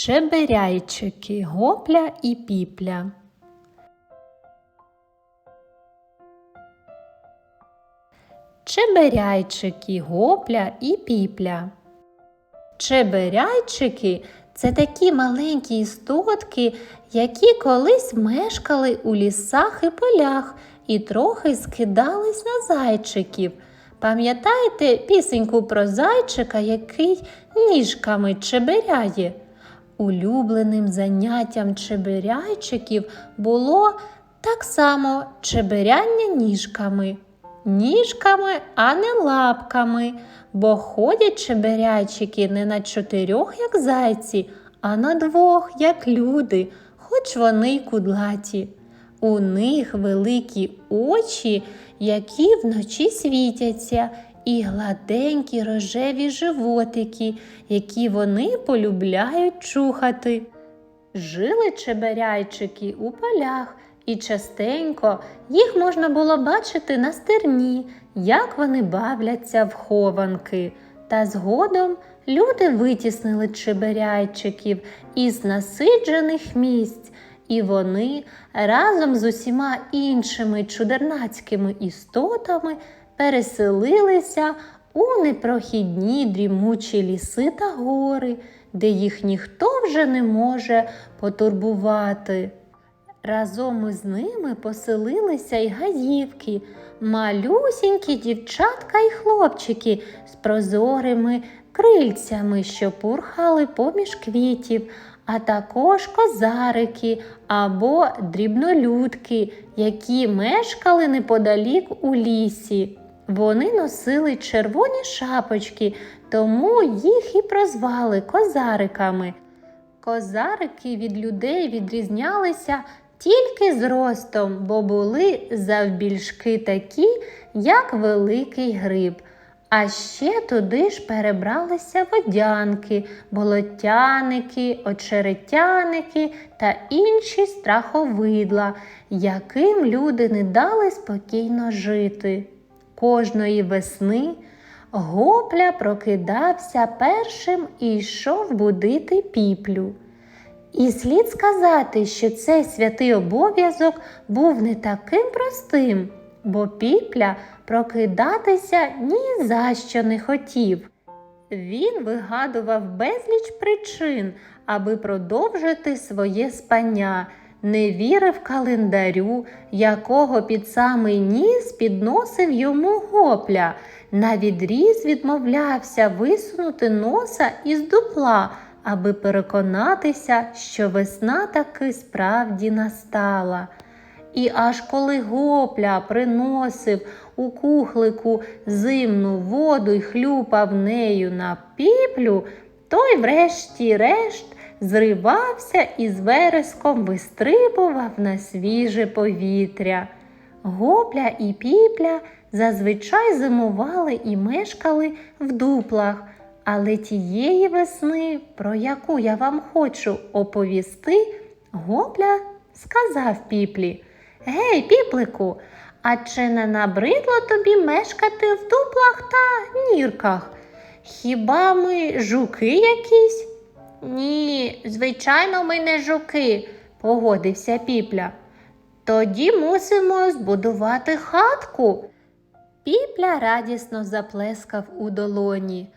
Чеберяйчики, гопля і піпля. Чеберяйчики, гопля і піпля. Чеберяйчики це такі маленькі істотки, які колись мешкали у лісах і полях і трохи скидались на зайчиків. Пам'ятаєте пісеньку про зайчика, який ніжками чеберяє? Улюбленим заняттям чеберяйчиків було так само чеберяння ніжками. Ніжками, а не лапками, бо ходять чеберяйчики не на чотирьох, як зайці, а на двох, як люди, хоч вони й кудлаті. У них великі очі, які вночі світяться, і гладенькі рожеві животики, які вони полюбляють чухати. Жили чеберяйчики у полях, і частенько їх можна було бачити на стерні, як вони бавляться в хованки. Та згодом люди витіснили чеберяйчиків із насиджених місць, і вони разом з усіма іншими чудернацькими істотами переселилися у непрохідні дрімучі ліси та гори, де їх ніхто вже не може потурбувати. Разом із ними поселилися й гаївки, малюсінькі дівчатка й хлопчики з прозорими крильцями, що пурхали поміж квітів, а також козарики або дрібнолюдки, які мешкали неподалік у лісі. Вони носили червоні шапочки, тому їх і прозвали козариками. Козарики від людей відрізнялися тільки зростом, бо були завбільшки такі, як великий гриб. А ще туди ж перебралися водянки, болотяники, очеретяники та інші страховидла, яким люди не дали спокійно жити. Кожної весни Гопля прокидався першим і йшов будити піплю. І слід сказати, що цей святий обов'язок був не таким простим, бо піпля прокидатися ні за що не хотів. Він вигадував безліч причин, аби продовжити своє спання, не вірив календарю, якого під самий ніс підносив йому гопля, навідріз відмовлявся висунути носа із дупла, аби переконатися, що весна таки справді настала. І аж коли гопля приносив у кухлику зимну воду й хлюпав нею на піплю, той врешті-решт зривався і з вереском вистрибував на свіже повітря. Гопля і піпля зазвичай зимували і мешкали в дуплах, але тієї весни, про яку я вам хочу оповісти, гопля сказав піплі. Гей, піплику, а чи не набридло тобі мешкати в дуплах та нірках? Хіба ми жуки якісь? Ні, звичайно, ми не жуки, погодився піпля. Тоді мусимо збудувати хатку. Піпля радісно заплескав у долоні.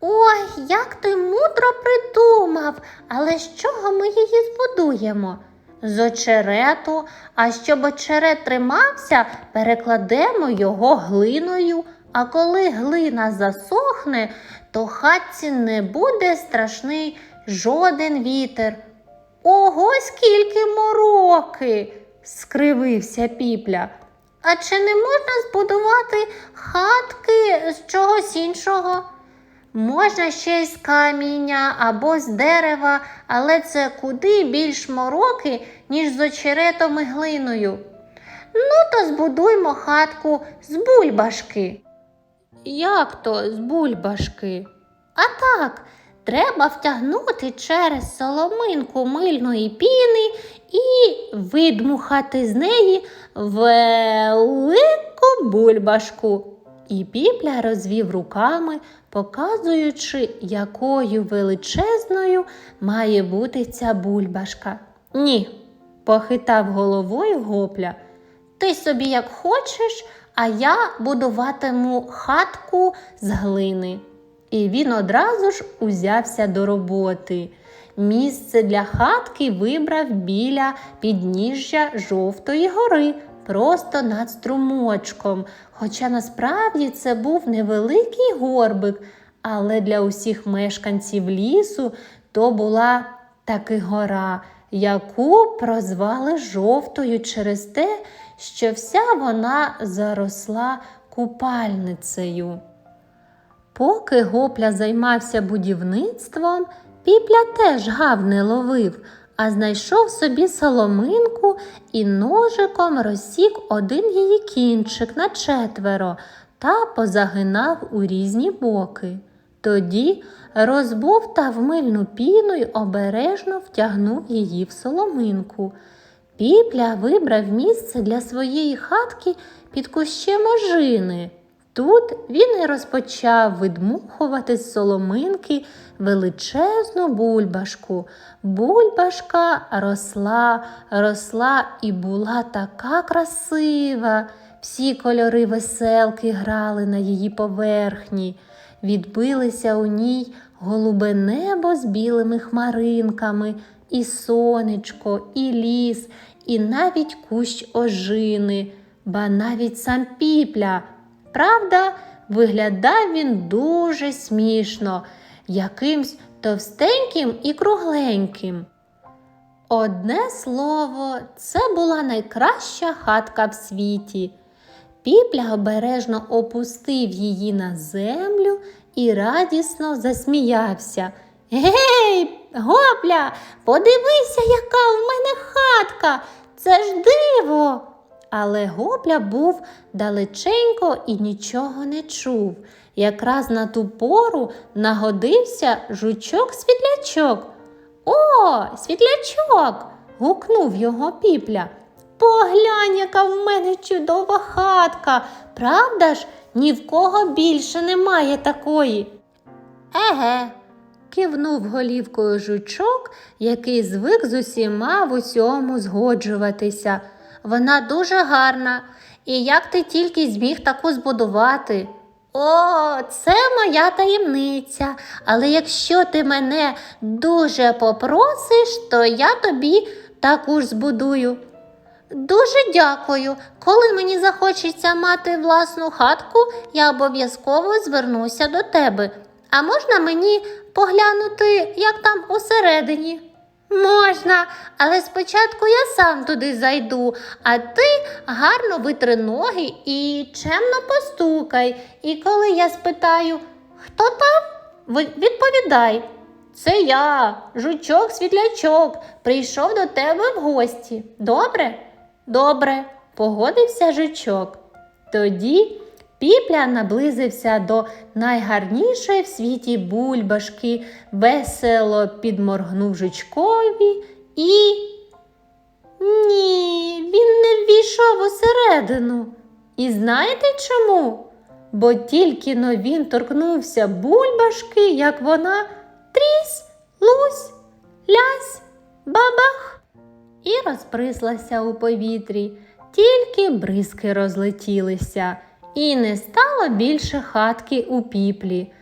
Ой, як ти мудро придумав, але з чого ми її збудуємо? З очерету, а щоб очерет тримався, перекладемо його глиною, а коли глина засохне, то хатці не буде страшний жоден вітер. Ого, скільки мороки, скривився піпля. А чи не можна збудувати хатки з чогось іншого? Можна ще з каміння або з дерева, але це куди більш мороки, ніж з очеретом і глиною. Ну, то збудуймо хатку з бульбашки. Як то з бульбашки? А так, треба втягнути через соломинку мильної піни і видмухати з неї велику бульбашку. І піпля розвів руками, показуючи, якою величезною має бути ця бульбашка. Ні, похитав головою гопля. Ти собі як хочеш, а я будуватиму хатку з глини. І він одразу ж узявся до роботи. Місце для хатки вибрав біля підніжжя жовтої гори, просто над струмочком. Хоча насправді це був невеликий горбик, але для усіх мешканців лісу то була таки гора, яку прозвали жовтою через те, що вся вона заросла купальницею. Поки гопля займався будівництвом, піпля теж гав не ловив, а знайшов собі соломинку і ножиком розсік один її кінчик на четверо та позагинав у різні боки. Тоді розбовтав мильну піну й обережно втягнув її в соломинку. Піпля вибрав місце для своєї хатки під кущем ожини. Тут він і розпочав видмухувати з соломинки величезну бульбашку. Бульбашка росла, росла і була така красива. Всі кольори веселки грали на її поверхні. Відбилися у ній голубе небо з білими хмаринками, і сонечко, і ліс, і навіть кущ ожини, ба навіть сам піпля. Правда, виглядав він дуже смішно, якимсь товстеньким і кругленьким. Одне слово, це була найкраща хатка в світі. Піпля обережно опустив її на землю і радісно засміявся. Гей, гопля, подивися, яка в мене хатка. Це ж диво. Але гопля був далеченько і нічого не чув. Якраз на ту пору нагодився жучок-світлячок. О, світлячок. гукнув його піпля. Поглянь, яка в мене чудова хатка. Правда ж, ні в кого більше немає такої. Еге, кивнув голівкою жучок, який звик з усіма в усьому згоджуватися. Вона дуже гарна. І як ти тільки зміг таку збудувати? О, це моя таємниця. Але якщо ти мене дуже попросиш, то я тобі таку ж збудую. Дуже дякую. Коли мені захочеться мати власну хатку, я обов'язково звернуся до тебе. А можна мені поглянути, як там усередині? Можна, але спочатку я сам туди зайду, а ти гарно витри ноги і чемно постукай. І коли я спитаю, хто там, відповідай. Це я, жучок світлячок, прийшов до тебе в гості. Добре? Добре, погодився жучок. Тоді піпля наблизився до найгарнішої в світі бульбашки, весело підморгнув жучкові і. Ні, він не ввійшов усередину. І знаєте чому? Бо тільки но він торкнувся бульбашки, як вона трісь, лусь, лясь, бабах і розприслася у повітрі, тільки бризки розлетілися, і не стало більше хатки у піплі.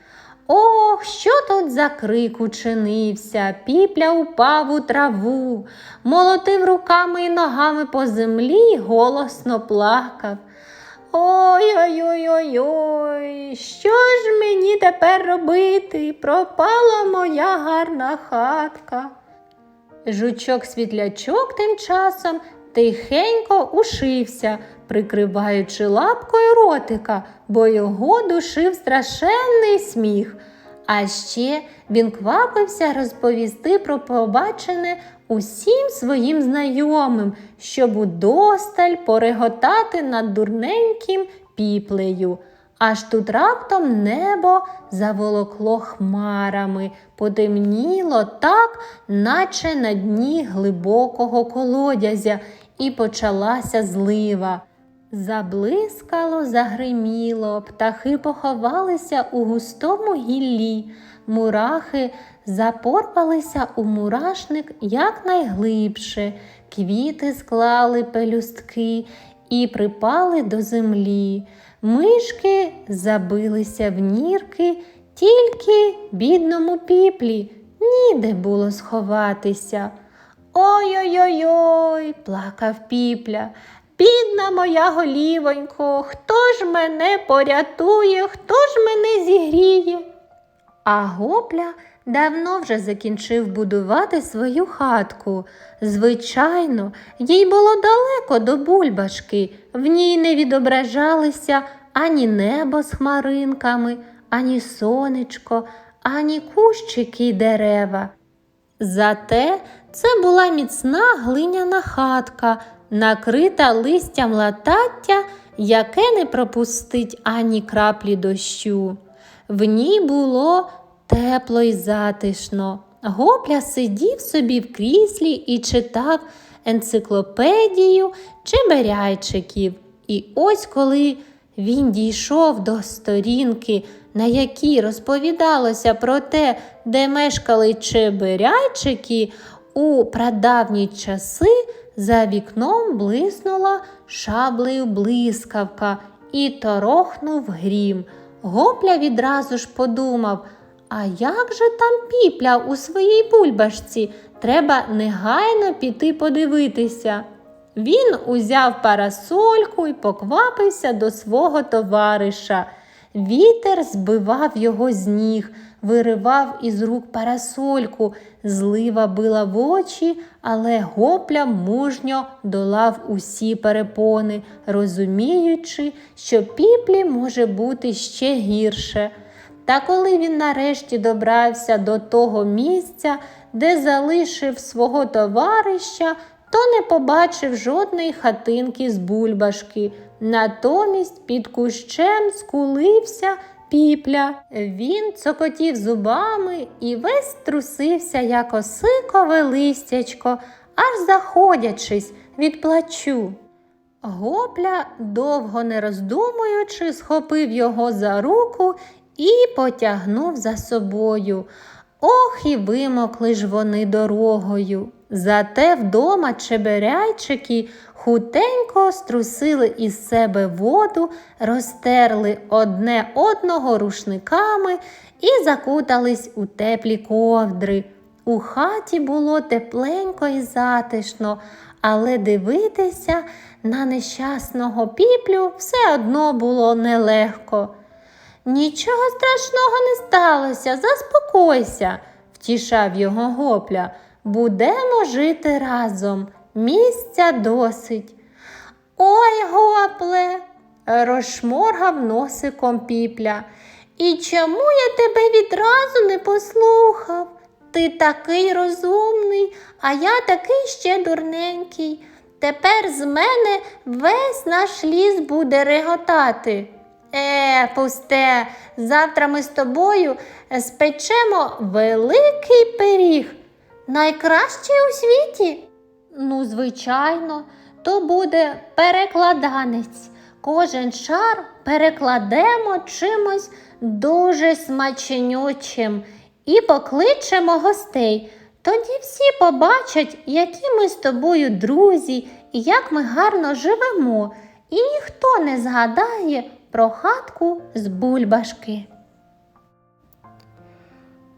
Ох, що тут за крик учинився, піпля упав у траву, молотив руками і ногами по землі й голосно плакав. Ой-ой-ой-ой, що ж мені тепер робити? Пропала моя гарна хатка. Жучок світлячок тим часом тихенько ушився, прикриваючи лапкою ротика, бо його душив страшенний сміх. А ще він квапився розповісти про побачене усім своїм знайомим, щоб удосталь пореготати над дурненьким піплею. Аж тут раптом небо заволокло хмарами, потемніло так, наче на дні глибокого колодязя, і почалася злива. Заблискало, загриміло, птахи поховалися у густому гіллі, мурахи запорпалися у мурашник якнайглибше, квіти склали пелюстки і припали до землі. Мишки забилися в нірки, тільки бідному піплі ніде було сховатися. Ой-ой-ой, плакав піпля. Бідна моя голівонько, хто ж мене порятує, хто ж мене зігріє? А гопля давно вже закінчив будувати свою хатку. Звичайно, їй було далеко до бульбашки, в ній не відображалися ані небо з хмаринками, ані сонечко, ані кущики й дерева. Зате це була міцна глиняна хатка, накрита листям латаття, яке не пропустить ані краплі дощу. В ній було тепло й затишно. Гопля сидів собі в кріслі і читав енциклопедію чеберяйчиків. І ось коли він дійшов до сторінки, на якій розповідалося про те, де мешкали чеберяйчики, у прадавні часи за вікном блиснула шаблею блискавка і торохнув грім. Гопля відразу ж подумав, а як же там піпля у своїй бульбашці? Треба негайно піти подивитися. Він узяв парасольку і поквапився до свого товариша. Вітер збивав його з ніг, виривав із рук парасольку, злива била в очі, але гопля мужньо долав усі перепони, розуміючи, що піплі може бути ще гірше. Та коли він нарешті добрався до того місця, де залишив свого товариша, то не побачив жодної хатинки з бульбашки. Натомість під кущем скулився піпля. Він цокотів зубами і весь трусився, як осикове листячко, аж заходячись від плачу. Гопля, довго не роздумуючи, схопив його за руку і потягнув за собою. Ох, і вимокли ж вони дорогою. Зате вдома чеберяйчики хутенько струсили із себе воду, розтерли одне одного рушниками і закутались у теплі ковдри. У хаті було тепленько і затишно, але дивитися на нещасного піплю все одно було нелегко. Нічого страшного не сталося, заспокойся, втішав його гопля. Будемо жити разом, місця досить. Ой, гопле, розшморгав носиком піпля. І чому я тебе відразу не послухав? Ти такий розумний, а я такий ще дурненький. Тепер з мене весь наш ліс буде реготати. Е, пусте, завтра ми з тобою спечемо великий пиріг. Найкращий у світі? Ну, звичайно, то буде перекладанець. Кожен шар перекладемо чимось дуже смачнючим і покличемо гостей. Тоді всі побачать, які ми з тобою друзі і як ми гарно живемо, і ніхто не згадає про хатку з бульбашки.